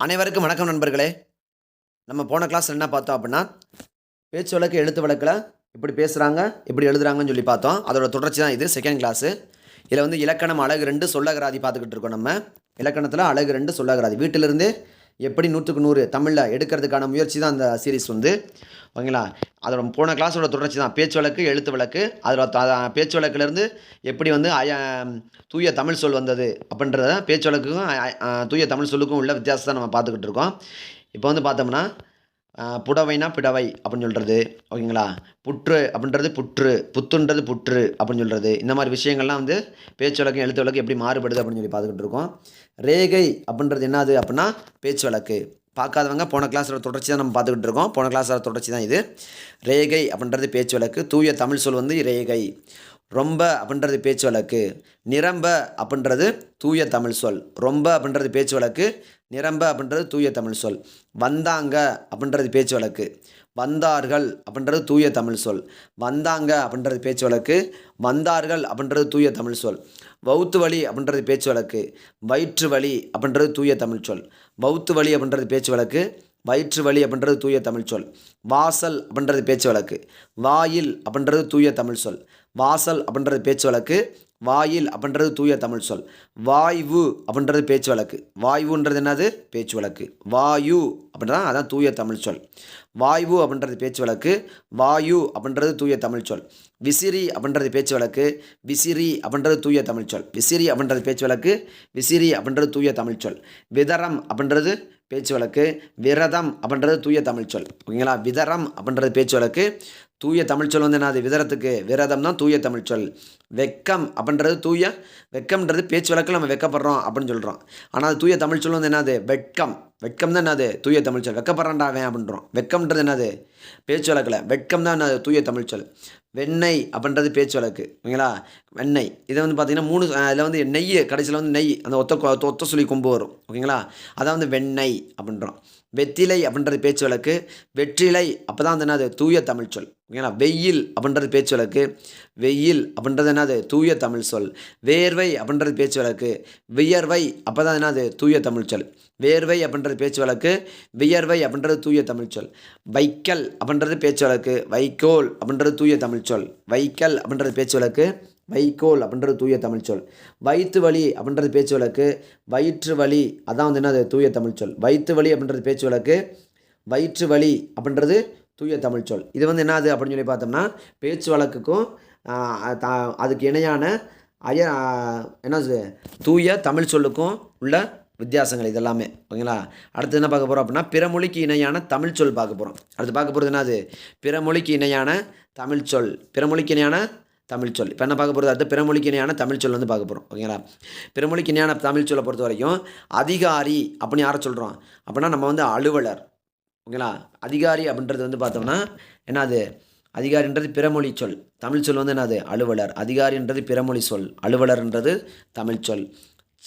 அனைவருக்கும் வணக்கம் நண்பர்களே. நம்ம போன கிளாஸ் என்ன பார்த்தோம் அப்படின்னா பேச்சு வழக்கு எழுத்து வழக்கில் இப்படி பேசுகிறாங்க இப்படி எழுதுறாங்கன்னு சொல்லி பார்த்தோம். அதோட தொடர்ச்சி தான் இது செகண்ட் கிளாஸு இதில் வந்து இலக்கணம் அழகு ரெண்டு சொல்லகராதி பார்த்துக்கிட்டு இருக்கோம் நம்ம. இலக்கணத்தில் அழகு ரெண்டு சொல்லகராதி. வீட்டிலிருந்து எப்படி நூற்றுக்கு நூறு தமிழில் எடுக்கிறதுக்கான முயற்சி தான் அந்த சீரீஸ் வந்து. ஓகேங்களா? அதோட போன கிளாஸோட தொடர்ச்சி தான். பேச்சு வழக்கு எழுத்து வழக்கு அதில் த- பேச்சு வழக்குலேருந்து எப்படி வந்து அய தூய தமிழ் சொல் வந்தது அப்படின்றத பேச்சு வழக்குக்கும் தூய தமிழ் சொல்லுக்கும் உள்ள வித்தியாசத்தை நம்ம பார்த்துக்கிட்டு இருக்கோம். இப்போ வந்து பார்த்தோம்னா புடவைனா பிடவை அப்படின்னு சொல்கிறது ஓகேங்களா? புற்று அப்படின்றது புற்று புத்துன்றது புற்று அப்படின்னு சொல்கிறது இந்த மாதிரி விஷயங்கள்லாம் வந்து பேச்சு வழக்கு எழுத்து வழக்கு எப்படி மாறுபடுது அப்படின்னு சொல்லி பார்த்துக்கிட்டு இருக்கோம். ரேகை அப்படின்றது என்னது அப்படின்னா பேச்சு வழக்கு. பார்க்காதவங்க போன கிளாஸோட தொடர்ச்சி தான் நம்ம பார்த்துக்கிட்டு இருக்கோம். போன கிளாஸோட தொடர்ச்சி தான் இது. ரேகை அப்படின்றது பேச்சு வழக்கு. தூய தமிழ் சொல் வந்து ரேகை. ரொம்ப அப்படின்றது பேச்சு வழக்கு நிரம்ப அப்படின்றது தூய தமிழ் சொல். ரொம்ப அப்படின்றது பேச்சு வழக்கு நிரம்ப அப்படின்றது தூய தமிழ் சொல். வந்தாங்க அப்படின்றது பேச்சு வழக்கு வந்தார்கள் அப்படின்றது தூய தமிழ் சொல். வந்தாங்க அப்படின்றது பேச்சு வழக்கு வந்தார்கள் அப்படின்றது தூய தமிழ் சொல். வவுத்து வழி அப்படின்றது பேச்சு வழக்கு வயிற்று வழி அப்படின்றது தூய தமிழ் சொல். வவுத்து வழி அப்படின்றது பேச்சு வழக்கு வயிற்று வலி அப்படின்றது தூய தமிழ் சொல். வாசல் அப்படின்றது பேச்சு வழக்கு. வாயில் அப்படின்றது தூய தமிழ் சொல். வாசல் அப்படின்றது பேச்சு வழக்கு. வாயில் அப்படின்றது தூய தமிழ் சொல். வாய்வு அப்படின்றது பேச்சு வழக்கு. வாய்வுன்றது என்னது? பேச்சு வழக்கு. வாயு அப்படின்றதான் அதான் தூய தமிழ் சொல். வாயு அப்படின்றது பேச்சு வழக்கு வாயு அப்படின்றது தூய தமிழ் சொல். விசிறி அப்படின்றது பேச்சு வழக்கு விசிறி அப்படின்றது தூய தமிழ் சொல். விசிறி அப்படின்றது பேச்சு வழக்கு விசிறி அப்படின்றது தூய தமிழ் சொல். விதரம் அப்படின்றது பேச்சு வழக்கு விரதம் அப்படின்றது தூய தமிழ் சொல். ஓகேங்களா? விதரம் அப்படின்றது பேச்சு வழக்கு தூய தமிழ்ச்சொல் வந்து வந்து என்னது? விதரத்துக்கு விரதம் தான் தூய தமிழ்ச்சொல் வெக்கம் அப்படின்றது தூய வெக்கம்ன்றது பேச்சு வழக்கில் நம்ம வெக்கப்படுறோம் அப்படின்னு சொல்கிறோம் ஆனால் அது தூய தமிழ் சொல் வந்து என்னது? வெட்கம் வெட்கம் தான் என்னது? தூய தமிழ்ச்சொல் வெக்கப்படுறாண்டாவே வெக்கப்படுறான்டா அவன் அப்படின்றோம். வெக்கம்ன்றது என்னது? பேச்சு வழக்கில். வெட்கம் தான் என்னது? தூய தமிழ்ச்சொல் வெண்ணெய் அப்படின்றது பேச்சு வழக்கு. ஓகேங்களா? வெண்ணெய். இதை வந்து பார்த்திங்கன்னா மூணு அதில் வந்து நெய் கடைசியில் வந்து நெய். அந்த ஒத்த ஒத்த சொல்லி கொம்பு வரும். ஓகேங்களா? அதான் வந்து வெண்ணெய் அப்படின்றோம். வெத்திலை அப்படின்றது பேச்சு வழக்கு வெற்றிலை அப்போ தான் என்னது? தூய தமிழ் சொல். ஓகேங்களா? வெயில் அப்படின்றது பேச்சு வழக்கு வெயில் அப்படின்றது என்னது? தூய தமிழ் சொல். வேர்வை அப்படின்றது பேச்சு வழக்கு வியர்வை அப்போ தான் என்னது? தூய தமிழ் சொல். வேர்வை அப்படின்றது பேச்சு வழக்கு வியர்வை அப்படின்றது தூய தமிழ் சொல். வைக்கல் அப்படின்றது பேச்சு வழக்கு வைக்கோல் அப்படின்றது தூய தமிழ் சொல். வைக்கல் அப்படின்றது பேச்சு வழக்கு வைக்கோல் அப்படின்றது தூய தமிழ் சொல். வயிற்று வலி அப்படின்றது பேச்சு வழக்கு. வயிற்று வலி அதான் வந்து என்னது? தூய தமிழ் சொல். வயிற்று வலி அப்படின்றது பேச்சு வழக்கு. வயிற்று வலி அப்படின்றது தூய தமிழ் சொல். இது வந்து என்னது அப்படின்னு சொல்லி பார்த்தோம்னா பேச்சு வழக்குக்கும் அதுக்கு இணையான அய என்ன என்னது? தூய தமிழ் சொல்லுக்கும் உள்ள வித்தியாசங்கள் இதெல்லாமே. ஓகேங்களா? அடுத்து என்ன பார்க்க போகிறோம் அப்படின்னா பிறமொழிக்கு இணையான தமிழ் சொல் பார்க்க போகிறோம் அடுத்து பார்க்க போகிறது என்னது? பிறமொழிக்கு இணையான தமிழ் சொல். பிறமொழிக்கு இணையான தமிழ் சொல். இப்போ என்ன பார்க்க போகிறது அடுத்து பிறமொழிக்கு இணையான தமிழ் சொல் வந்து பார்க்க போகிறோம் ஓகேங்களா? பிறமொழிக்கு இணையான தமிழ் சொல்லை பொறுத்த வரைக்கும் அதிகாரி அப்படின்னு யாரை சொல்கிறோம் அப்படின்னா நம்ம வந்து அலுவலர். ஓகேங்களா? அதிகாரி அப்படின்றது வந்து பார்த்தோம்னா என்னது? அதிகாரின்றது பிறமொழி சொல். தமிழ் சொல் வந்து என்னது? அலுவலர். அதிகாரின்றது பிறமொழி சொல். அலுவலர்ன்றது தமிழ் சொல்.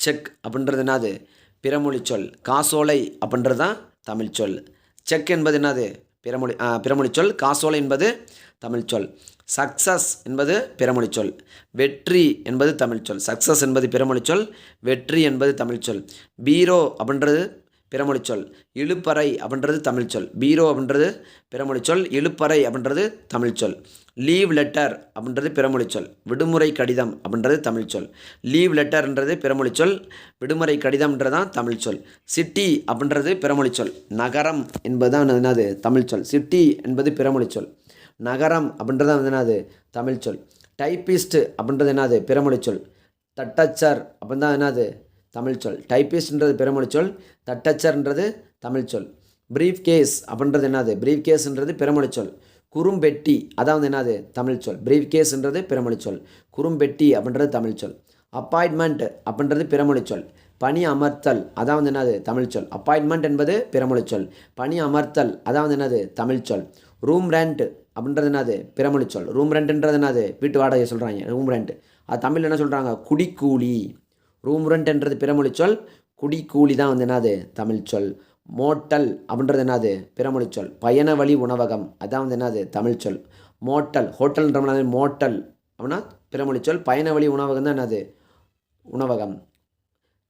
செக் அப்படின்றது என்னது? பிறமொழி சொல். காசோலை அப்படின்றது தான் தமிழ் சொல். செக் என்பது என்னது? பிறமொழி ஆ, பிறமொழி சொல். காசோலை என்பது தமிழ் சொல். சக்சஸ் என்பது பிறமொழி சொல். வெற்றி என்பது தமிழ் சொல். சக்சஸ் என்பது பிறமொழி சொல். வெற்றி என்பது தமிழ் சொல். பீரோ அப்படின்றது பிறமொழி சொல். இழுப்பறை அப்படின்றது தமிழ் சொல். பீரோ அப்படின்றது பிறமொழி சொல். இழுப்பறை அப்படின்றது தமிழ் சொல். லீவ் லெட்டர் அப்படின்றது பிறமொழி சொல். விடுமுறை கடிதம் அப்படின்றது தமிழ் சொல். லீவ் லெட்டர்ன்றது பிறமொழி சொல். விடுமுறை கடிதம்ன்றது தான் தமிழ் சொல். சிட்டி அப்படின்றது பிறமொழி சொல். நகரம் என்பதுதான் என்னது? தமிழ் சொல். சிட்டி என்பது பிறமொழி சொல். நகரம் அப்படின்றது வந்து என்னது? தமிழ் சொல். டைப்பிஸ்ட் அப்படின்றது என்னது? பிறமொழி சொல். தட்டச்சர் அப்படின்னு தான் என்னது? தமிழ் சொல். டைப்பிஸ்ட்ன்றது பிறமொழி சொல் தட்டச்சர்ன்றது தமிழ் சொல். ப்ரீஃப் கேஸ் அப்படின்றது என்னது? ப்ரீஃப் கேஸ்ன்றது பிறமொழி சொல். குறும்பெட்டி அதான் வந்து என்னது? தமிழ் சொல். ப்ரீஃப் கேஸ்ன்றது பிறமொழி சொல். குறும்பெட்டி அப்படின்றது தமிழ் சொல். அப்பாயின்மெண்ட் அப்படின்றது பிறமொழி சொல். பணி அமர்த்தல் அதான் வந்து என்னது? தமிழ் சொல். அப்பாயின்மெண்ட் என்பது பிறமொழி சொல். பணி அமர்த்தல் அதான் வந்து என்னது? தமிழ் சொல். ரூம் ரெண்ட் அப்படின்றது என்னது? பிறமொழி சொல். ரூம் ரெண்ட்ன்றது என்னது? வீட்டு வாடகை சொல்கிறாங்க ரூம் ரெண்ட் அது தமிழில் என்ன சொல்கிறாங்க குடிக்கூலி. ரூம் ரெண்ட்ன்றது பிறமொழி சொல். குடிக்கூலி தான் வந்து என்னது? தமிழ் சொல். மோட்டல் அப்படின்றது என்னது? பிறமொழி சொல். பயண வழி உணவகம். அதான் வந்து என்னது? தமிழ் சொல். மோட்டல். ஹோட்டல்ன்ற மோட்டல். அப்படின்னா பிறமொழி சொல். பயண வழி உணவகம் தான் என்னது? உணவகம்.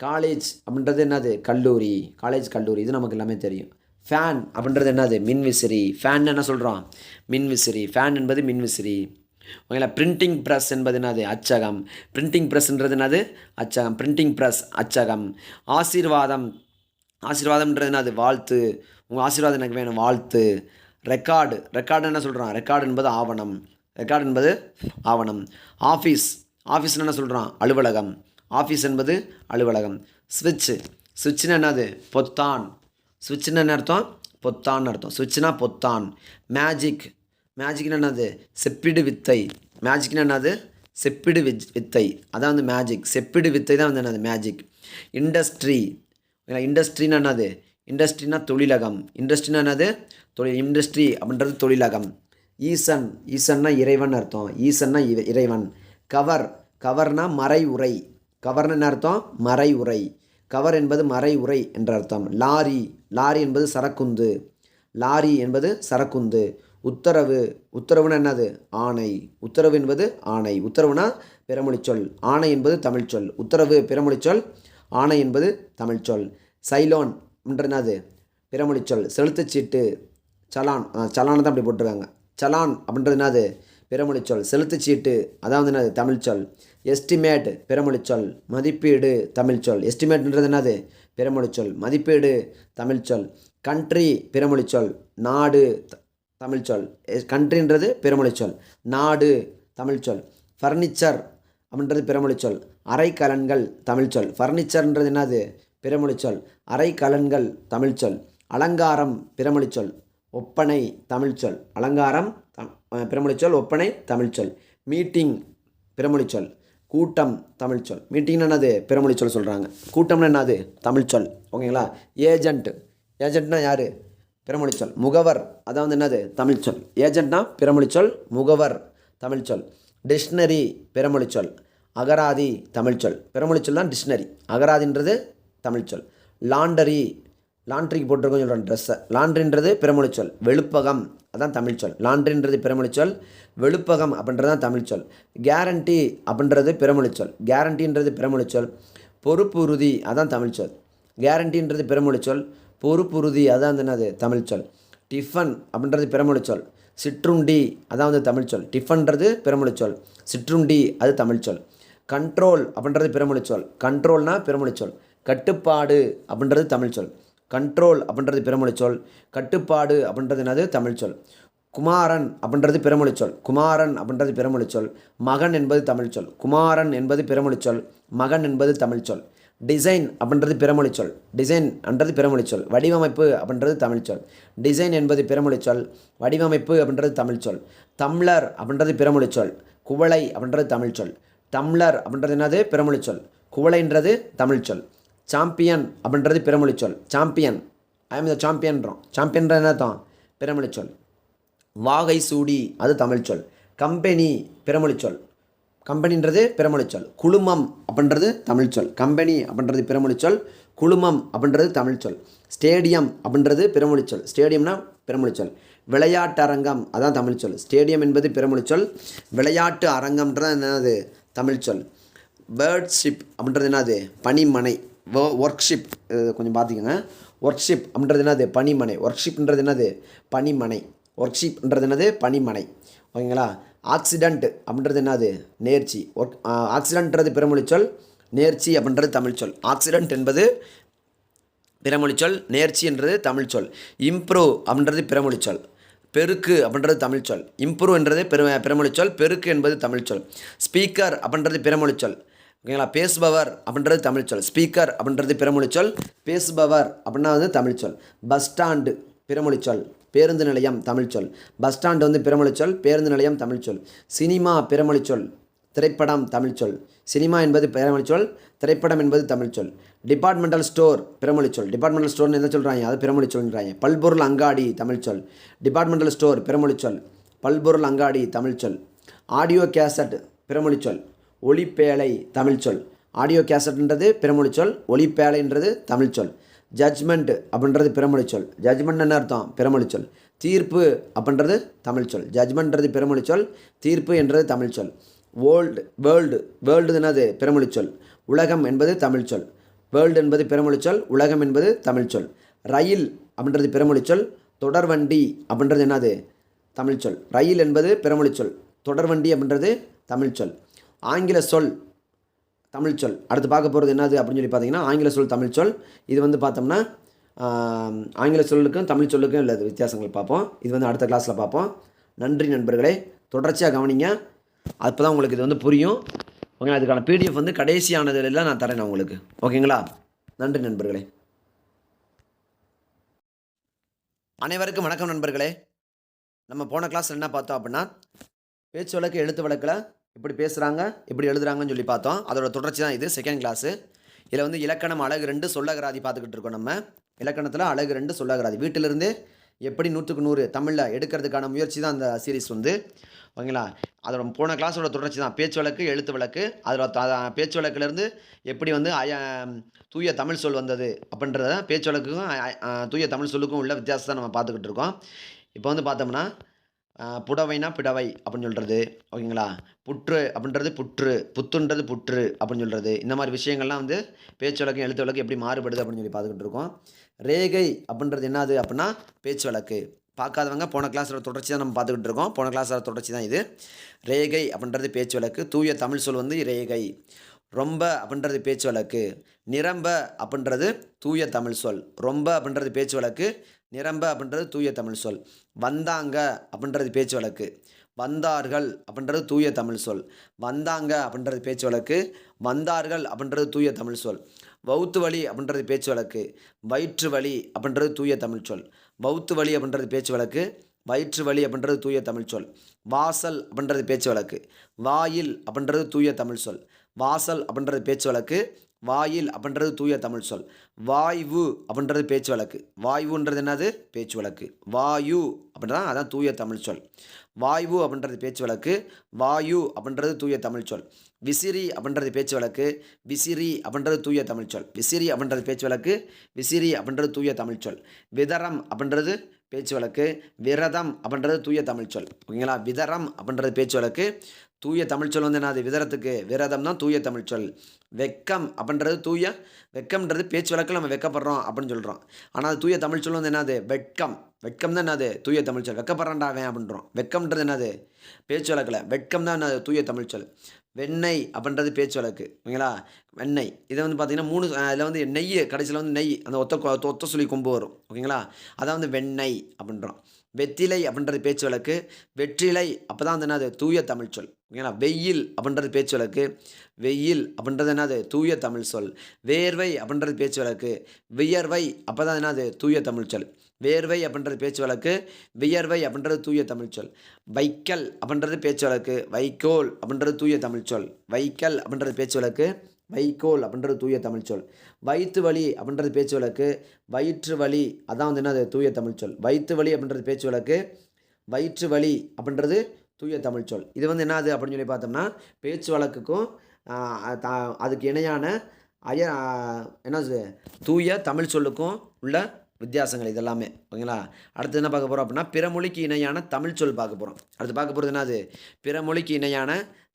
காலேஜ் அப்படின்றது என்னது? கல்லூரி. காலேஜ் கல்லூரி. இது நமக்கு எல்லாமே தெரியும். ஃபேன் அப்படின்றது என்னது? மின்விசிறி ஃபேன் என்ன சொல்கிறோம் மின்விசிறி ஃபேன் என்பது மின்விசிறி ஓகேங்களா பிரிண்டிங் ப்ரெஸ் என்பது என்னது? அச்சகம். பிரிண்டிங் ப்ரெஸ்ன்றது என்னது? அச்சகம். பிரிண்டிங் ப்ரெஸ் அச்சகம். ஆசீர்வாதம். ஆசீர்வாதம்ன்றது என்னது? வாழ்த்து. உங்கள் ஆசீர்வாதம் எனக்கு வேணும். வாழ்த்து. ரெக்கார்டு ரெக்கார்டு என்ன சொல்கிறான் ரெக்கார்டு என்பது ஆவணம். ரெக்கார்டு என்பது ஆவணம். ஆஃபீஸ் ஆஃபீஸ்னு என்ன சொல்கிறான் அலுவலகம். ஆஃபீஸ் என்பது அலுவலகம். ஸ்விட்சு ஸ்விட்ச்னு என்னது? பொத்தான். சுவிட்ச் என்னென்ன அர்த்தம்? பொத்தான் அர்த்தம். சுவிட்ச்னா பொத்தான். மேஜிக் மேஜிக்னு என்னது? செப்பிடு வித்தை. மேஜிக்னு என்னது? செப்பிடு வித் வித்தை. அதான் வந்து மேஜிக் செப்பிடு வித்தை தான் வந்து என்னது? மேஜிக் இண்டஸ்ட்ரி இண்டஸ்ட்ரின்னு என்னது? இண்டஸ்ட்ரினா தொழிலகம். இண்டஸ்ட்ரினா என்னது? தொழில் இண்டஸ்ட்ரி அப்படின்றது தொழிலகம். ஈசன் ஈசன்னா இறைவன் அர்த்தம். ஈசன்னா இறைவன். கவர் கவர்னா மறை உரை கவர்னு என்ன அர்த்தம்? மறை உரை கவர் என்பது மறை உரை என்ற அர்த்தம். லாரி லாரி என்பது சரக்குந்து. லாரி என்பது சரக்குந்து. உத்தரவு உத்தரவுனா என்னது? ஆணை. உத்தரவு என்பது ஆணை. உத்தரவுனா பிறமொழிச்சொல் ஆணை என்பது தமிழ்ச்சொல் உத்தரவு பிறமொழிச்சொல் ஆணை என்பது தமிழ்ச்சொல் சைலோன் என்றது பிறமொழிச்சொல் செலுத்துச்சீட்டு சலான் சலானை சலான் தான் அப்படி போட்டிருக்காங்க. சலான் அப்படின்றது என்னது? பிறமொழிச்சொல் செலுத்துச்சீட்டு அதான் வந்து என்னது தமிழ்ச்சொல். எஸ்டிமேட் பிறமொழிச்சொல் மதிப்பீடு தமிழ்ச்சொல். எஸ்டிமேட்ன்றது என்னது? பிறமொழிச்சொல். மதிப்பீடு தமிழ்ச்சொல். கண்ட்ரி பிறமொழிச்சொல். நாடு த- தமிழ்ச்சொல். கண்ட்ரின்றது பிறமொழிச்சொல். நாடு தமிழ்ச்சொல். ஃபர்னிச்சர் அப்படின்றது பிறமொழிச்சொல். அரைக்கலன்கள் தமிழ்ச்சொல். ஃபர்னிச்சர்ன்றது என்னது? பிறமொழிச்சொல். அரைக்கலன்கள் தமிழ்ச்சொல். அலங்காரம் பிறமொழிச்சொல். ஒப்பனை தமிழ்ச்சொல். அலங்காரம் பிறமொழிச்சொல் ஒப்பனை தமிழ்ச்சொல். மீட்டிங் பிறமொழிச்சொல். கூட்டம் தமிழ்ச்சொல். மீட்டிங்னு என்னது? பிறமொழிச்சொல் சொல்கிறாங்க கூட்டம்னு என்னது? தமிழ்ச்சொல். ஓகேங்களா? ஏஜென்ட் ஏஜென்ட்னா யார்? பிறமொழிச்சொல். முகவர். அதான் வந்து என்னது? தமிழ்ச்சொல். ஏஜென்ட்னா பிறமொழிச்சொல் முகவர் தமிழ்ச்சொல். டிக்ஷனரி பிறமொழிச்சொல். அகராதி தமிழ்ச்சொல். பிறமொழிச்சொல் தான் டிக்ஷனரி அகராதின்றது தமிழ்ச்சொல். லாண்டரி லாண்ட்ரிக்கு போட்டிருக்கோம் சொல்கிறேன் ட்ரெஸ்ஸை லாண்ட்ரின்றது பிறமொழிச்சொல் வெளுப்பகம் அதான் தமிழ்ச்சொல் லாண்ட்ரின்றது பிறமொழிச்சொல் வெளுப்பகம் அப்படின்றது தான் தமிழ்ச்சொல் கேரண்டி அப்படின்றது பிறமொழிச்சொல் கேரண்டின்றது பிறமொழிச்சொல் பொறுப்புறுதி அதான் தமிழ்ச்சொல் கேரண்டின்றது பிறமொழிச்சொல் பொறுப்புறுதி அதான் என்னது? தமிழ் தமிழ்ச்சொல் டிஃபன் அப்படின்றது பிறமொழிச்சொல் சிற்றுண்டி அதான் வந்து தமிழ்ச்சொல் டிஃபன்றது பிறமொழிச்சொல் சிற்றுண்டி அது தமிழ்ச்சொல் கண்ட்ரோல் அப்படின்றது பிறமொழிச்சொல் கண்ட்ரோல்னா பிறமொழிச்சொல் கட்டுப்பாடு அப்படின்றது தமிழ்ச்சொல் கண்ட்ரோல் அப்படின்றது பிறமொழிச்சொல் கட்டுப்பாடு அப்படின்றது என்னது? தமிழ்ச்சொல் குமாரன் அப்படின்றது பிறமொழிச்சொல் குமாரன் அப்படின்றது பிறமொழிச்சொல் மகன் என்பது தமிழ்ச்சொல் குமாரன் என்பது பிறமொழிச்சொல் மகன் என்பது தமிழ்ச்சொல் டிசைன் அப்படின்றது பிறமொழிச்சொல் டிசைன் என்றது பிறமொழிச்சொல் வடிவமைப்பு அப்படின்றது தமிழ்ச்சொல் டிசைன் என்பது பிறமொழிச்சொல் வடிவமைப்பு அப்படின்றது தமிழ்ச்சொல் தம்ளர் அப்படின்றது பிறமொழிச்சொல் குவளை அப்படின்றது தமிழ்ச்சொல் டம்ளர் அப்படின்றது என்னது? பிறமொழிச்சொல் குவளைன்றது தமிழ்ச்சொல் சாம்பியன் அப்படின்றது பிறமொழிச்சொல் சாம்பியன் ஐ எம் த சாம்பியன்றோம் சாம்பியன்ற என்ன பிறமொழி பிறமொழிச்சொல் வாகை சூடி அது தமிழ்ச்சொல் கம்பெனி பிறமொழிச்சொல் கம்பெனின்றது பிறமொழிச்சொல் குழுமம் அப்படின்றது தமிழ்ச்சொல் கம்பெனி அப்படின்றது பிறமொழிச்சொல் குழுமம் அப்படின்றது தமிழ்ச்சொல் ஸ்டேடியம் அப்படின்றது பிறமொழிச்சொல் ஸ்டேடியம்னா பிறமொழிச்சொல் விளையாட்டரங்கம் அதான் தமிழ்ச்சொல் ஸ்டேடியம் என்பது பிறமொழிச்சொல் விளையாட்டு அரங்கம்ன்றது என்னது? தமிழ்ச்சொல் பேர்ட்ஷிப் அப்படின்றது என்னது? பனிமனை. ஒர்க்ஷிப் கொஞ்சம் பார்த்துக்கோங்க ஒர்க்ஷிப் அப்படின்றது என்னது? பனிமனை ஒர்க்ஷிப்ன்றது என்னது? பனிமனை ஒர்க்ஷிப்ன்றது என்னது? பனிமனை ஓகேங்களா? ஆக்சிடெண்ட் அப்படின்றது என்னது? நேர்ச்சி. ஒர்க் ஆக்சிடென்ட்ன்றது பிறமொழிச்சொல் நேர்ச்சி அப்படின்றது தமிழ்ச்சொல் ஆக்சிடெண்ட் என்பது பிறமொழிச்சொல் நேர்ச்சி என்றது தமிழ்ச்சொல் இம்ப்ரூவ் அப்படின்றது பிறமொழிச்சொல் பெருக்கு அப்படின்றது தமிழ்ச்சொல் இம்ப்ரூவ் என்றது பிற பிறமொழிச்சொல் பெருக்கு என்பது தமிழ்ச்சொல் ஸ்பீக்கர் அப்படின்றது பிறமொழிச்சொல் ஓகேங்களா? பேசுபவர் அப்படின்றது தமிழ்ச்சொல் ஸ்பீக்கர் அப்படின்றது பிறமொழிச்சொல் பேசுபவர் அப்படின்னா வந்து தமிழ்ச்சொல் பஸ் ஸ்டாண்டு பிறமொழிச்சொல் பேருந்து நிலையம் தமிழ்ச்சொல் பஸ் ஸ்டாண்டு வந்து பிறமொழிச்சொல் பேருந்து நிலையம் தமிழ்ச்சொல் சினிமா பிறமொழிச்சொல் திரைப்படம் தமிழ்ச்சொல் சினிமா என்பது பிறமொழிச்சொல் திரைப்படம் என்பது தமிழ்ச்சொல் டிபார்ட்மெண்டல் ஸ்டோர் பிறமொழிச்சொல் டிபார்ட்மெண்டல் ஸ்டோர்னு என்ன சொல்கிறாங்க அது பிறமொழிச்சொல்ன்றாங்க பல்பொருள் அங்காடி தமிழ்ச்சொல் டிபார்ட்மெண்டல் ஸ்டோர் பிறமொழிச்சொல் பல்பொருள் அங்காடி தமிழ்ச்சொல் ஆடியோ கேசட் பிறமொழிச்சொல் ஒளிப்பேழை தமிழ்ச்சொல் ஆடியோ கேசட்ன்றது பிறமொழிச்சொல் ஒளிப்பேழைன்றது தமிழ்ச்சொல் ஜட்ஜ்மெண்ட் அப்படின்றது பிறமொழிச்சொல் ஜட்ஜ்மெண்ட் என்ன அர்த்தம்? பிறமொழிச்சொல் தீர்ப்பு அப்படின்றது தமிழ்ச்சொல் ஜட்ஜ்மெண்ட்ன்றது பிறமொழிச்சொல் தீர்ப்பு என்றது தமிழ்ச்சொல் வேர்ல்டு வேர்ல்டு வேர்ல்டு என்னது? பிறமொழிச்சொல் உலகம் என்பது தமிழ்ச்சொல் வேர்ல்டு என்பது பிறமொழி சொல் உலகம் என்பது தமிழ் சொல். ரயில் அப்படின்றது பிறமொழி சொல். தொடர்வண்டி அப்படின்றது என்னது? தமிழ் சொல். ரயில் என்பது பிறமொழி சொல். தொடர்வண்டி அப்படின்றது தமிழ் சொல். ஆங்கில சொல் தமிழ் சொல். அடுத்து பார்க்க போகிறது என்னது அப்படின்னு சொல்லி பார்த்தீங்கன்னா ஆங்கில சொல் தமிழ் சொல். இது வந்து பார்த்தோம்னா ஆங்கில சொல்லுக்கும் தமிழ் சொல்லுக்கும் உள்ள வித்தியாசங்கள் பார்ப்போம். இது வந்து அடுத்த கிளாஸில் பார்ப்போம். நன்றி நண்பர்களே. தொடர்ச்சியாக கவனிங்க. அப்போ தான் உங்களுக்கு இது வந்து புரியும். ஓகே அதுக்கான பிடிஎஃப் வந்து கடைசியானதுலாம் நான் தரேன் நான் உங்களுக்கு. ஓகேங்களா? நன்றி நண்பர்களே. அனைவருக்கும் வணக்கம் நண்பர்களே. நம்ம போன கிளாஸில் என்ன பார்த்தோம் அப்படின்னா பேச்சு வழக்கு எழுத்து வழக்கில் எப்படி பேசுகிறாங்க எப்படி எழுதுறாங்கன்னு சொல்லி பார்த்தோம். அதோட தொடர்ச்சி தான் இது செகண்ட் கிளாஸு இதில் வந்து இலக்கணம் அழகு ரெண்டு சொல்லகராதி பார்த்துக்கிட்டு இருக்கோம் நம்ம. இலக்கணத்தில் அழகு ரெண்டு சொல்லகராதி. வீட்டிலிருந்து எப்படி நூற்றுக்கு நூறு தமிழில் எடுக்கிறதுக்கான முயற்சி தான் அந்த சீரீஸ் வந்து. ஓகேங்களா அதோட போன கிளாஸோட தொடர்ச்சி தான். பேச்சு வழக்கு எழுத்து வழக்கு. அதில் பேச்சு வழக்குலேருந்து எப்படி வந்து அய தூய தமிழ் சொல் வந்தது அப்படின்றத பேச்சு வழக்குக்கும் தூய தமிழ் சொல்லுக்கும் உள்ள வித்தியாசத்தை நம்ம பார்த்துக்கிட்டு இருக்கோம். இப்போ வந்து பார்த்தோம்னா புடவைனா பிடவை அப்படின்னு சொல்கிறது ஓகேங்களா? புற்று அப்படின்றது புற்று புத்துன்றது புற்று அப்படின்னு சொல்கிறது இந்த மாதிரி விஷயங்கள்லாம் வந்து பேச்சு வழக்கு எழுத்து வழக்கு எப்படி மாறுபடுது அப்படின்னு சொல்லி பார்த்துக்கிட்டு இருக்கோம். ரேகை அப்படின்றது என்னது அப்படின்னா பேச்சு வழக்கு. பார்க்காதவங்க போன கிளாஸோட தொடர்ச்சி தான் நம்ம பார்த்துக்கிட்டு இருக்கோம். போன கிளாஸோட தொடர்ச்சி தான் இது. ரேகை அப்படின்றது பேச்சு வழக்கு. தூய தமிழ் சொல் வந்து ரேகை. ரொம்ப அப்படின்றது பேச்சு வழக்கு. நிரம்ப அப்படின்றது தூய தமிழ் சொல். ரொம்ப அப்படின்றது பேச்சு வழக்கு. நிரம்ப அப்படின்றது தூய தமிழ் சொல். வந்தாங்க அப்படின்றது பேச்சு வழக்கு வந்தார்கள் அப்படின்றது தூய தமிழ் சொல். வந்தாங்க அப்படின்றது பேச்சு வழக்கு வந்தார்கள் அப்படின்றது தூய தமிழ் சொல். வவுத்து வழி அப்படின்றது பேச்சு வழக்கு வயிற்று வழி அப்படின்றது தூய தமிழ் சொல். வவுத்து வழி அப்படின்றது பேச்சு வழக்கு வயிற்று வழி அப்படின்றது தூய தமிழ் சொல். வாசல் அப்படின்றது பேச்சு வழக்கு வாயில் அப்படின்றது தூய தமிழ் சொல். வாசல் அப்படின்றது பேச்சு வழக்கு வாயில் அப்படின்றது தூய தமிழ் சொல். வாய்வு அப்படின்றது பேச்சு வழக்கு வாய்வுன்றது என்னது? பேச்சு வழக்கு வாயு அப்படின்னா அதான் தூய தமிழ் சொல். வாய்வு அப்படின்றது பேச்சு வழக்கு வாயு அப்படின்றது தூய தமிழ் சொல். விசிறி அப்படின்றது பேச்சு வழக்கு விசிறி அப்படின்றது தூய தமிழ் சொல். விசிறி அப்படின்றது பேச்சு வழக்கு விசிறி அப்படின்றது தூய தமிழ் சொல். விதரம் அப்படின்றது பேச்சு வழக்கு விரதம் அப்படின்றது தூய தமிழ் சொல். ஓகேங்களா? விதரம் அப்படின்றது பேச்சு வழக்கு தூய தமிழ் சொல் வந்து என்னது? விதரத்துக்கு விரதம் தான் தூய தமிழ் சொல். வெக்கம் அப்படின்றது தூய வெக்கம்ன்றது பேச்சு வழக்கில் நம்ம வெக்கப்படுறோம் அப்படின்னு சொல்கிறோம் ஆனால் அது தூய தமிழ் சொல் வந்து என்னது? வெட்கம். வெட்கம் தான் என்னது? தூய தமிழ் சொல். அவன் அப்படின்றோம். வெக்கம்ன்றது என்னது? பேச்சு வழக்கில். வெட்கம் தான் என்னது? தூய தமிழ் சொல். வெண்ணெய் அப்படின்றது பேச்சு வழக்கு. ஓகேங்களா? வெண்ணெய். இதை வந்து பார்த்தீங்கன்னா மூணு இதில் வந்து நெய் கடைசியில் வந்து நெய். அந்த ஒத்த ஒத்த சொல்லி கொம்பு வரும். ஓகேங்களா? அதான் வந்து வெண்ணெய் அப்படின்றோம். வெத்திலை அப்படின்றது பேச்சு வழக்கு வெற்றிலை அப்போ தான் வந்து என்னது தூய தமிழ் சொல். ஓகேங்களா? வெயில் அப்படின்றது பேச்சு வழக்கு வெயில் அப்படின்றது என்னது தூய தமிழ் சொல். வேர்வை அப்படின்றது பேச்சு வழக்கு வியர்வை அப்போ தான் என்னது தூய தமிழ் சொல். வேர்வை அப்படின்றது பேச்சு வழக்கு வியர்வை அப்படின்றது தூய தமிழ் சொல். வைக்கல் அப்படின்றது பேச்சு வழக்கு வைக்கோல் அப்படின்றது தூய தமிழ் சொல். வைக்கல் அப்படின்றது பேச்சு வழக்கு வைக்கோல் அப்படின்றது தூய தமிழ் சொல். வயிற்று வலி அப்படின்றது பேச்சு வழக்கு. வயிற்று வலி அதான் வந்து என்னது? தூய தமிழ் சொல். வயிற்று வலி அப்படின்றது பேச்சு வழக்கு. வயிற்று வலி அப்படின்றது தூய தமிழ் சொல். இது வந்து என்னது அப்படின்னு சொல்லி பார்த்தோம்னா பேச்சு வழக்குக்கும் அதுக்கு இணையான அய என்ன தூய தமிழ் சொல்லுக்கும் உள்ள வித்தியாசங்கள் இதெல்லாமே. ஓகேங்களா? அடுத்து என்ன பார்க்க போகிறோம் அப்படின்னா பிறமொழிக்கு இணையான தமிழ் சொல் பார்க்க போகிறோம் அடுத்து பார்க்க போகிறது என்னது? பிறமொழிக்கு இணையான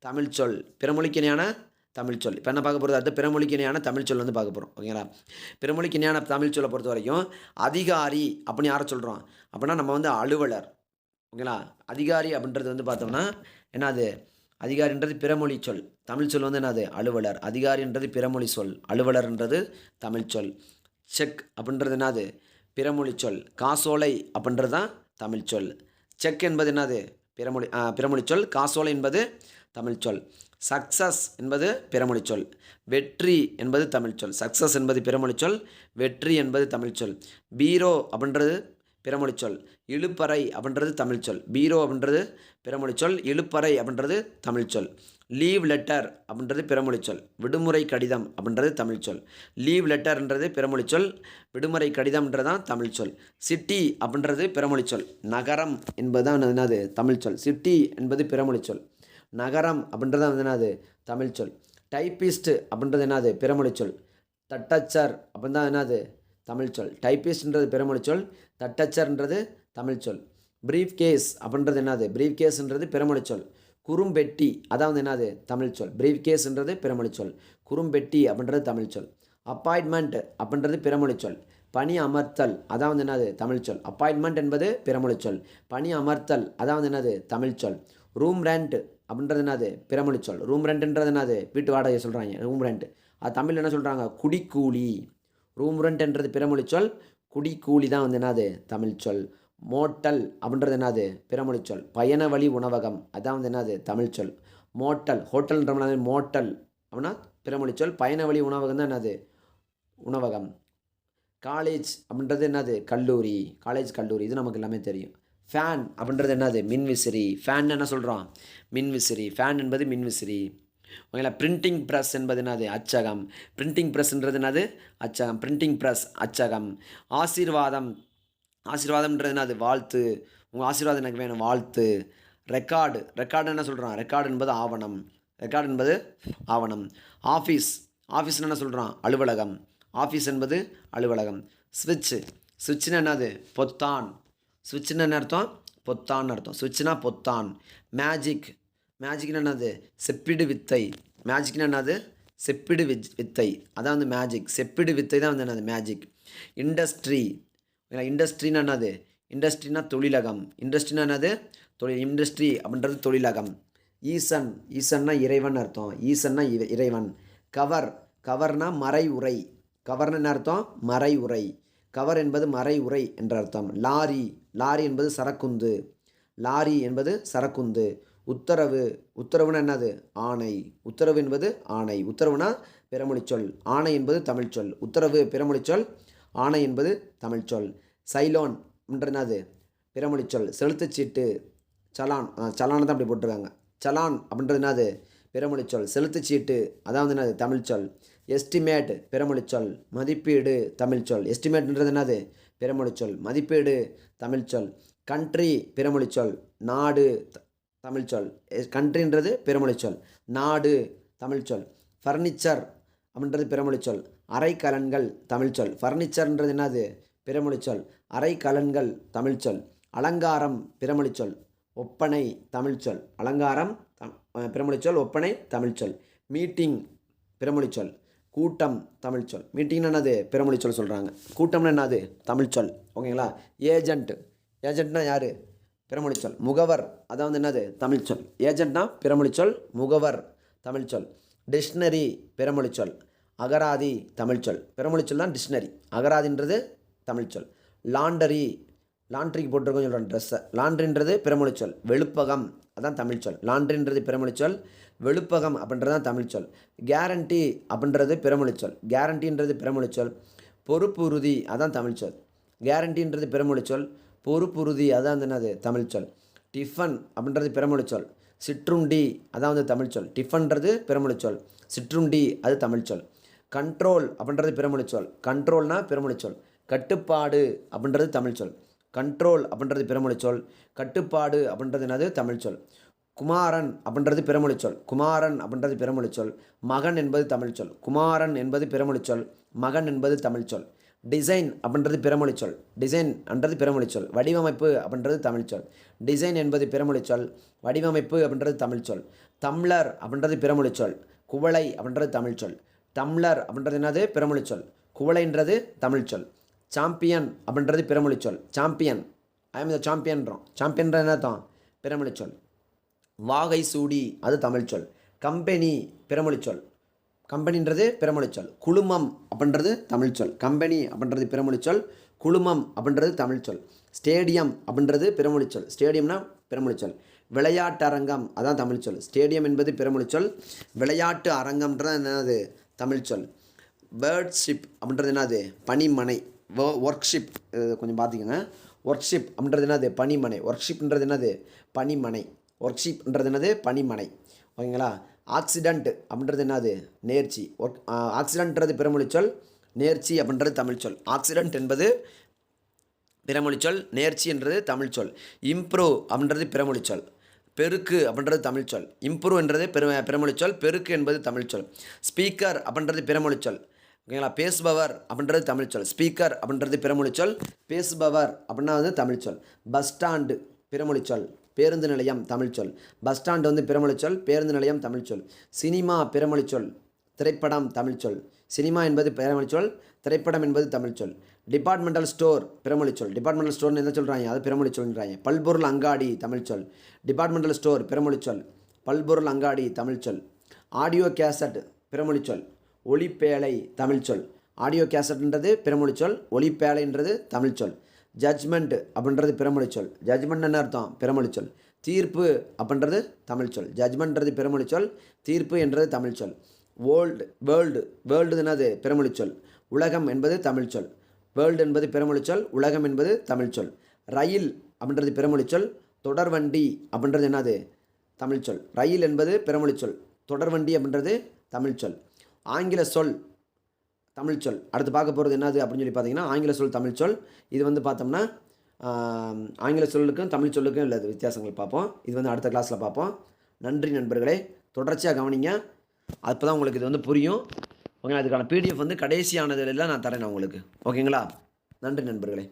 தமிழ் சொல். பிறமொழிக்கு இணையான தமிழ் சொல். இப்போ என்ன பார்க்க போகிறது அடுத்து பிறமொழிக்கு இணையான தமிழ் சொல் வந்து பார்க்க போகிறோம் ஓகேங்களா? பிறமொழிக்கு இணையான தமிழ் சொல்லை பொறுத்த வரைக்கும் அதிகாரி அப்படின்னு யாரை சொல்கிறோம் அப்படின்னா நம்ம வந்து அலுவலர். ஓகேங்களா? அதிகாரி அப்படின்றது வந்து பார்த்தோம்னா என்னது? அதிகாரின்றது பிறமொழி சொல். தமிழ் சொல் வந்து என்னது? அலுவலர். அதிகாரின்றது பிறமொழி சொல். அலுவலர்ன்றது தமிழ் சொல். செக் அப்படின்றது என்னது? பிறமொழி சொல். காசோலை அப்படின்றது தான் தமிழ் சொல். செக் என்பது என்னது? பிறமொழி ஆ, பிறமொழி சொல். காசோலை என்பது தமிழ் சொல். சக்சஸ் என்பது பிறமொழி சொல். வெற்றி என்பது தமிழ் சொல். சக்சஸ் என்பது பிறமொழி சொல். வெற்றி என்பது தமிழ் சொல். பீரோ அப்படின்றது பிறமொழி சொல். இழுப்பறை அப்படின்றது தமிழ் சொல். பீரோ அப்படின்றது பிறமொழி சொல். இழுப்பறை அப்படின்றது தமிழ் சொல். லீவ் லெட்டர் அப்படின்றது பிறமொழி சொல். விடுமுறை கடிதம் அப்படின்றது தமிழ் சொல். லீவ் லெட்டர்ன்றது பிறமொழி சொல். விடுமுறை கடிதம்ன்றது தான் தமிழ் சொல். சிட்டி அப்படின்றது பிறமொழி சொல். நகரம் என்பது தான் என்னது? தமிழ் சொல். சிட்டி என்பது பிறமொழி சொல். நகரம் அப்படின்றது வந்து என்னது? தமிழ் சொல். டைப்பிஸ்ட் அப்படின்றது என்னது? பிறமொழி சொல். தட்டச்சர் அப்படின்னு தான் என்னது? தமிழ் சொல். டைப்பிஸ்ட்ன்றது பிறமொழி சொல் தட்டச்சர்ன்றது தமிழ் சொல். பிரீஃப் கேஸ் அப்படின்றது என்னது? பிரீஃப் கேஸ்ன்றது பிறமொழி சொல். குறும்பெட்டி அதான் வந்து என்னது? தமிழ் சொல். பிரீஃப் கேஸ்ன்றது பிறமொழி சொல். குறும்பெட்டி அப்படின்றது தமிழ் சொல். அப்பாயின்மெண்ட் அப்படின்றது பிறமொழி சொல். பணி அமர்த்தல் அதான் வந்து என்னது? தமிழ் சொல். அப்பாயின்மெண்ட் என்பது பிறமொழி சொல். பணி அமர்த்தல் அதான் வந்து என்னது? தமிழ் சொல். ரூம் ரெண்ட் அப்படின்றது என்னது? பிறமொழி சொல். ரூம் ரெண்ட்ன்றது என்னது? வீட்டு வாடகை சொல்கிறாங்க ரூம் ரெண்ட் அது தமிழ் என்ன சொல்கிறாங்க குடிக்கூலி. ரூம் ரெண்ட்ன்றது பிறமொழி சொல். குடிக்கூலி தான் வந்து என்னது? தமிழ் சொல். மோட்டல் அப்படின்றது என்னது? பிறமொழி சொல். பயண வழி உணவகம். அதான் வந்து என்னது? தமிழ் சொல். மோட்டல். ஹோட்டல்ன்ற மோட்டல் அப்படின்னா பிறமொழி சொல். பயண வழி உணவகம் தான் என்னது? உணவகம். காலேஜ் அப்படின்றது என்னது? கல்லூரி. காலேஜ் கல்லூரி. இது நமக்கு எல்லாமே தெரியும். ஃபேன் அப்படின்றது என்னது? மின்விசிறி ஃபேன் என்ன சொல்கிறோம் மின்விசிறி ஃபேன் என்பது மின்விசிறி ஓகேங்களா பிரிண்டிங் ப்ரெஸ் என்பது என்னது? அச்சகம். பிரிண்டிங் ப்ரெஸ்ன்றது என்னது? அச்சகம். பிரிண்டிங் ப்ரெஸ் அச்சகம். ஆசீர்வாதம். ஆசீர்வாதம்ன்றது என்னது? வாழ்த்து. உங்கள் ஆசீர்வாதம் எனக்கு வேணும். வாழ்த்து. ரெக்கார்டு ரெக்கார்டு என்ன சொல்கிறோம் ரெக்கார்டு என்பது ஆவணம். ரெக்கார்டு என்பது ஆவணம். ஆஃபீஸ் ஆஃபீஸ்னு என்ன சொல்கிறோம் அலுவலகம். ஆஃபீஸ் என்பது அலுவலகம். ஸ்விட்ச் ஸ்விட்ச்னு என்னது? பொத்தான். சுவிட்சுன்னு என்ன அர்த்தம்? பொத்தான் அர்த்தம். சுவிட்சுனா பொத்தான். மேஜிக் மேஜிக்னு என்னது? செப்பிடு வித்தை. மேஜிக்னு என்னது? செப்பிடு வித் வித்தை. அதான் வந்து மேஜிக் செப்பிடு வித்தை தான் வந்து என்னது? மேஜிக் இண்டஸ்ட்ரி இண்டஸ்ட்ரின்னு என்னது? இண்டஸ்ட்ரினா தொழிலகம். இண்டஸ்ட்ரினா என்னது? தொழில் இண்டஸ்ட்ரி அப்படின்றது தொழிலகம். ஈசன் ஈசன்னா இறைவன் அர்த்தம். ஈசன்னா இறைவன். கவர் கவர்னா மறை உரை கவர்னு என்ன அர்த்தம்? மறை உரை கவர் என்பது மறை உரை என்ற அர்த்தம். லாரி லாரி என்பது சரக்குந்து. லாரி என்பது சரக்குந்து. உத்தரவு உத்தரவுனா என்னது? ஆணை. உத்தரவு என்பது ஆணை. உத்தரவுனா பிறமொழி சொல். ஆணை என்பது தமிழ் சொல். உத்தரவு பிறமொழி சொல். ஆணை என்பது தமிழ் சொல். சைலோன் என்னது? பிறமொழி சொல். செலுத்துச் சீட்டு. சலான். சலானை தான் அப்படி போட்டிருக்காங்க. சலான் அப்படின்றது என்னது? பிறமொழி சொல். செலுத்துச் சீட்டு. அதான் வந்து என்னது? தமிழ் சொல். எஸ்டிமேட் பிறமொழி சொல். மதிப்பீடு தமிழ் சொல். எஸ்டிமேட்ன்றது என்னது? பிறமொழி சொல். மதிப்பீடு தமிழ் சொல். கண்ட்ரி பிறமொழி சொல். நாடு த- தமிழ் சொல். கண்ட்ரின்றது பிறமொழி சொல். நாடு தமிழ் சொல். ஃபர்னிச்சர் அப்படின்றது பிறமொழி சொல். அரைக்கலன்கள் தமிழ் சொல். ஃபர்னிச்சர்ன்றது என்னது? பிறமொழி சொல். அரைக்கலன்கள் தமிழ் சொல். அலங்காரம் பிறமொழி சொல். ஒப்பனை தமிழ் சொல். அலங்காரம் பிறமொழி சொல். ஒப்பனை தமிழ் சொல். மீட்டிங் பிறமொழி சொல். கூட்டம் தமிழ் சொல். மீட்டிங்னா என்னது? பிறமொழி சொல் சொல்கிறாங்க கூட்டம்னு என்னது? தமிழ் சொல். ஓகேங்களா? ஏஜென்ட். ஏஜென்ட்னா யார்? பிறமொழி சொல். முகவர். அதான் வந்து என்னது? தமிழ் சொல். ஏஜென்ட்னா பிறமொழி சொல் முகவர் தமிழ் சொல். டிக்ஷனரி பிறமொழி சொல். அகராதி தமிழ் சொல். பிறமொழி சொல் தான் டிக்ஷனரி. அகராதின்றது தமிழ் சொல். லாண்டரி. லாண்ட்ரிக்கு போட்டிருக்கோம் சொல்கிறேன் ட்ரெஸ்ஸை லாண்ட்ரின்றது பிறமொழி சொல். வெளுப்பகம். அதான் தமிழ் சொல். லாண்ட்ரின்றது பிறமொழி சொல் வெளுப்பகம் அப்படின்றது தான் தமிழ் சொல். கேரண்டி அப்படின்றது பிறமொழி சொல். கேரண்டின்றது பிறமொழி சொல். பொறுப்புறுதி அதான் தமிழ் சொல். கேரண்டின்றது பிறமொழி சொல். பொறுப்புறுதி அதான் என்னது? தமிழ் சொல். டிஃபன் அப்படின்றது பிறமொழி சொல். சிற்றுண்டி அதான் வந்து தமிழ் சொல். டிஃபன்றது பிறமொழி சொல். சிற்றுண்டி அது தமிழ் சொல். கண்ட்ரோல் அப்படின்றது பிறமொழி சொல். கண்ட்ரோல்னால் பிறமொழி சொல். கட்டுப்பாடு அப்படின்றது தமிழ் சொல். கண்ட்ரோல் அப்படின்றது பிறமொழி சொல் கட்டுப்பாடு அப்படின்றது என்னது? தமிழ் சொல். குமாரன் அப்படின்றது பிறமொழி சொல். குமாரன் அப்படின்றது பிறமொழி சொல். மகன் என்பது தமிழ் சொல். குமாரன் என்பது பிறமொழி சொல். மகன் என்பது தமிழ் சொல். டிசைன் அப்படின்றது பிறமொழி சொல். டிசைன் என்றது பிறமொழி சொல். வடிவமைப்பு அப்படின்றது தமிழ் சொல். டிசைன் என்பது பிறமொழி சொல். வடிவமைப்பு அப்படின்றது தமிழ் சொல். தம்ளர் அப்படின்றது பிறமொழி சொல். குவளை அப்படின்றது தமிழ் சொல். டம்ளர் அப்படின்றது என்னது? பிறமொழி சொல். குவளைன்றது தமிழ் சொல். சாம்பியன் அப்படின்றது பிறமொழி சொல். சாம்பியன் ஐ எம் த சாம்பியன்றோம் சாம்பியன்ற என்ன தான் பிறமொழிச் சொல். வாகை சூடி அது தமிழ் சொல். கம்பெனி பிறமொழி சொல். கம்பெனின்றது பிறமொழி சொல். குழுமம் அப்படின்றது தமிழ் சொல். கம்பெனி அப்படின்றது பிறமொழி சொல். குழுமம் அப்படின்றது தமிழ் சொல். ஸ்டேடியம் அப்படின்றது பிறமொழி சொல். ஸ்டேடியம்னா பிறமொழி சொல். விளையாட்டரங்கம் அதான் தமிழ் சொல். ஸ்டேடியம் என்பது பிறமொழி சொல். விளையாட்டு அரங்கம்ன்றது என்னது? தமிழ் சொல். பேர்ட்ஷிப் அப்படின்றது என்னது? பனிமனை. ஒர்க்ஷிப் கொஞ்சம் பார்த்திங்கன்னா ஒர்க்ஷிப் அப்படின்றது என்னது? பனிமனை ஒர்க்ஷிப்ன்றது என்னது? பனிமனை ஒர்க்ஷிப்ன்றது என்னது? பனிமனை ஓகேங்களா? ஆக்சிடெண்ட் அப்படின்றது என்னது? நேர்ச்சி. ஒர்க் ஆக்சிடென்ட்ன்றது பிறமொழி சொல் நேர்ச்சி அப்படின்றது தமிழ் சொல் ஆக்சிடென்ட் என்பது பிறமொழி சொல் நேர்ச்சி என்றது தமிழ் சொல் இம்ப்ரூவ் அப்படின்றது பிறமொழி சொல் பெருக்கு அப்படின்றது தமிழ் சொல் இம்ப்ரூவ் என்றது பெரு பிறமொழி சொல் பெருக்கு என்பது தமிழ் சொல் ஸ்பீக்கர் அப்படின்றது பிறமொழி சொல் ஓகேங்களா? பேசுபவர் அப்படின்றது தமிழ் சொல். ஸ்பீக்கர் அப்படின்றது பிறமொழி சொல். பேசுபவர் அப்படின்னா வந்து தமிழ் சொல். பஸ் ஸ்டாண்டு பிறமொழி சொல். பேருந்து நிலையம் தமிழ் சொல். பஸ் ஸ்டாண்டு வந்து பிறமொழி சொல். பேருந்து நிலையம் தமிழ் சொல். சினிமா பிறமொழி சொல். திரைப்படம் தமிழ் சொல். சினிமா என்பது பிறமொழி சொல். திரைப்படம் என்பது தமிழ் சொல். டிபார்ட்மெண்டல் ஸ்டோர் பிறமொழி சொல். டிபார்ட்மெண்டல் ஸ்டோர்னு என்ன சொல்கிறாங்க அது பிறமொழி சொல்கிறாங்க பல்பொருள் அங்காடி தமிழ் சொல். டிபார்ட்மெண்டல் ஸ்டோர் பிறமொழி சொல். பல்பொருள் அங்காடி தமிழ் சொல். ஆடியோ கேசட் பிறமொழி சொல். ஒளிப்பேழை தமிழ் சொல். ஆடியோ கேசட்ன்றது பிறமொழி சொல் ஒளிப்பேழைன்றது தமிழ் சொல். ஜட்ஜ்மெண்ட் அப்படின்றது பிறமொழி சொல். ஜட்ஜ்மெண்ட் என்ன அர்த்தம் பிறமொழி சொல். தீர்ப்பு அப்படின்றது தமிழ் சொல். ஜட்ஜ்மெண்ட்ன்றது பிறமொழி சொல் தீர்ப்பு என்றது தமிழ் சொல். வேர்ல்டு வேர்ல்டு வேர்ல்டு என்னது பிறமொழி சொல். உலகம் என்பது தமிழ் சொல். வேர்ல்டு என்பது பிறமொழி சொல் உலகம் என்பது தமிழ் சொல். ரயில் அப்படின்றது பிறமொழி சொல் தொடர்வண்டி அப்படின்றது என்னது? தமிழ் சொல். ரயில் என்பது பிறமொழி சொல் தொடர்வண்டி அப்படின்றது தமிழ் சொல். ஆங்கில சொல் தமிழ் சொல். அடுத்து பார்க்க போகிறது என்னது அப்படின்னு சொல்லி பார்த்தீங்கன்னா ஆங்கில சொல் தமிழ் சொல். இது வந்து பார்த்தோம்னா ஆங்கில சொல்லுக்கும் தமிழ் சொல்லுக்கும் இல்லை வித்தியாசங்கள் பார்ப்போம். இது வந்து அடுத்த கிளாஸில் பார்ப்போம். நன்றி நண்பர்களே. தொடர்ச்சியாக கவனிங்க. அப்போ தான் உங்களுக்கு இது வந்து புரியும். ஓகே அதுக்கான பிடிஎஃப் வந்து கடைசியானதுலாம் நான் தரேன் உங்களுக்கு. ஓகேங்களா? நன்றி நண்பர்களே.